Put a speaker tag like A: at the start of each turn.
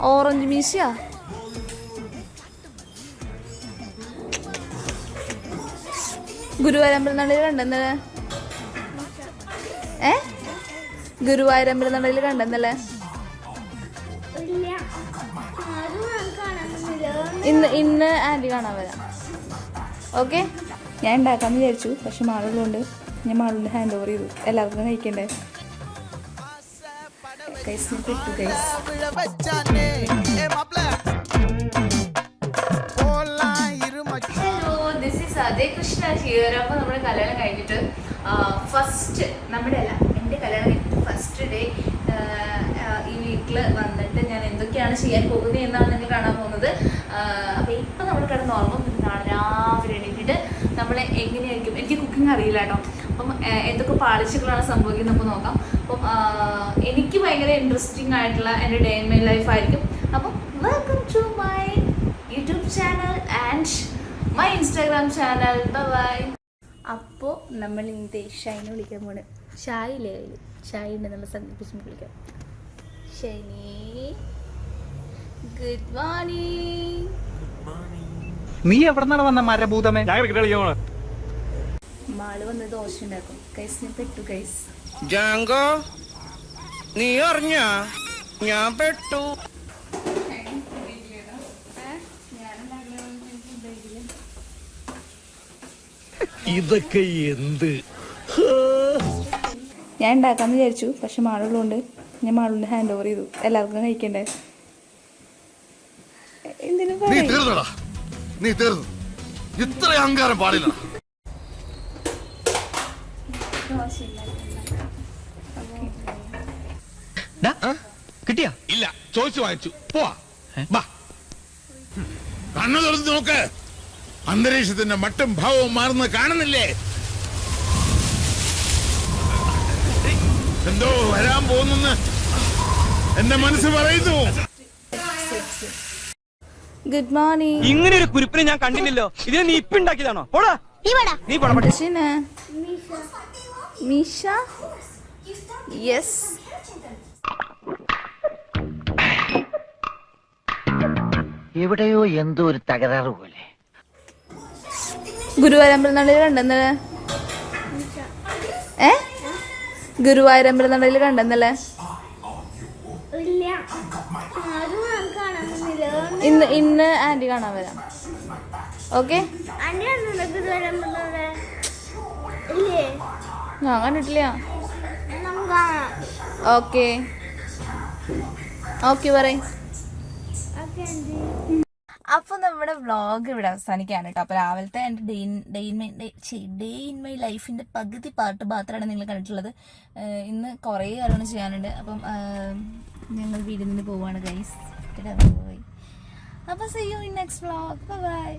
A: Orange മീശയാ ഗുരുവായൂരമ്പലം നടയിൽ കണ്ടെന്നല്ലേ ഏ? ഗുരുവായൂരമ്പലം നടയിൽ കണ്ടെന്നല്ലേ? ഇന്ന് ഇന്ന് ആന്റി കാണാൻ വരാം. ഓക്കെ? ഞാൻ ഉണ്ടാക്കാമെന്ന് വിചാരിച്ചു പക്ഷെ മാളുള്ളതുകൊണ്ട് ഞാൻ മാളുണ്ട് ഹാൻഡ് ഓവർ ചെയ്തു. എല്ലാവർക്കും കഴിക്കണ്ടേ? Guys, ഞാൻ പെട്ടു guys. Hello this is Ajay Krishna here അപ്പോൾ നമ്മുടെ കല്യാണം കഴിഞ്ഞിട്ട് ഫസ്റ്റ് നമ്മുടെ അല്ല എന്റെ കല്യാണം കഴിഞ്ഞിട്ട് ഫസ്റ്റ് ഡേ ഈ വീട്ടിൽ വന്നിട്ട് ഞാൻ എന്തൊക്കെയാണ് ചെയ്യാൻ പോകുന്നത് എന്നാണ് നിങ്ങൾ കാണാൻ പോകുന്നത്. അപ്പോൾ ഇപ്പം നമ്മൾ കിടന്ന് പിന്നെ നാളെ രാവിലെ എണീറ്റിട്ട് നമ്മൾ എങ്ങനെയായിരിക്കും? എനിക്ക് കുക്കിംഗ് അറിയില്ല കേട്ടോ. അപ്പം എന്തൊക്കെ പാളിച്ചകളാണ് സംഭവിക്കുന്നത് നമുക്ക് നോക്കാം. എനിക്ക് ഭയങ്കര ഇൻട്രസ്റ്റിംഗ് ആയിട്ടുള്ള എന്റെ ഡേ ഇൻ മൈ ലൈഫ് ആയിരിക്കും. അപ്പം welcome to my YouTube channel and my Instagram channel bye അപ്പോൾ നമ്മൾ ഇന്ത്യ ഷൈനെ വിളിക്കാൻ പോണ്. ഷായി ഇല്ലേ കയ്യിൽ ഷായി ഉണ്ട്. നമ്മൾ സന്ദീപിച്ച് വിളിക്കാം. ഷൈനി ഗുഡ് മോർണിംഗ്
B: നീ എവിടെന്നാണ് വന്ന മരഭൂതമേ?
C: ഞാൻ ക്രിക്കറ്റ് കളിക്കാൻ പോണ
A: മാൾ വന്ന് ദോശ ഉണ്ടാക്കും. കൈസ് ഞാൻ പെട്ടു കൈസ്
D: ജാങ്കോ? നീ അറിഞ്ഞ? ഞാൻ പെട്ടു.
C: ഇതൊക്കെ എന്ത്?
A: ഞാൻ ഉണ്ടാക്കാന്ന് വിചാരിച്ചു പക്ഷെ മാളുള്ളതുകൊണ്ട് ഞാൻ മാളുണ്ട് ഹാൻഡ് ഓവർ ചെയ്തു. എല്ലാവർക്കും കഴിക്കണ്ടേ? എന്തിനും
E: നീ തീർന്നു. ഇത്ര അഹങ്കാരം പാടില്ല.
B: കിട്ടിയാ?
E: ഇല്ല ചോദിച്ചു വാങ്ങിച്ചു. പോവാ. വാ കണ്ണു തുറന്ന് നോക്ക്. അന്തരീക്ഷത്തിന്റെ മട്ടും ഭാവവും മാറുന്നത് കാണുന്നില്ലേ? എന്തോ വരാൻ പോകുന്നെന്ന് എന്റെ മനസ്സ് പറയുന്നു.
A: Good morning.
B: ഇങ്ങനെ ഒരു കുരിപ്പിനെ ഞാൻ കണ്ടില്ലല്ലോ. ഇതിനെ നീ ഇപ്പൊ ഉണ്ടാക്കിയതാണോ പോടാ. നീ പോടാ പോടാ.
A: Dashina.
F: എവിടെയോ എന്തോ ഒരു തകരാറ് പോലെ.
A: ഗുരുവായൂരമ്പലം നടയിൽ കണ്ടെന്നല്ലേ ഏ? ഗുരുവായൂരമ്പലം നടയിൽ കണ്ടെന്നല്ലേ
G: ഇല്ല. ആരും കാണുന്നില്ല
A: ഇന്ന് ഇന്ന് ആന്റി കാണാൻ വരാം. ഓക്കെ? ഞാൻ കണ്ടിട്ടില്ല. ഓക്കെ. ഓക്കെ പറയും. അപ്പോൾ നമ്മുടെ വ്ളോഗ് ഇവിടെ അവസാനിക്കുകയാണ് കേട്ടോ. അപ്പൊ രാവിലത്തെ എന്റെ day day my day in my ലൈഫിന്റെ പകുതി പാട്ട് മാത്രമാണ് നിങ്ങൾ കണ്ടിട്ടുള്ളത്. ഇന്ന് കുറേ കാര്യങ്ങൾ ചെയ്യാനുണ്ട്. അപ്പം ഞങ്ങൾ വീടിൽ നിന്ന് പോവാണ് ഗൈസ് പോയി അപ്പോൾ see you in next vlog bye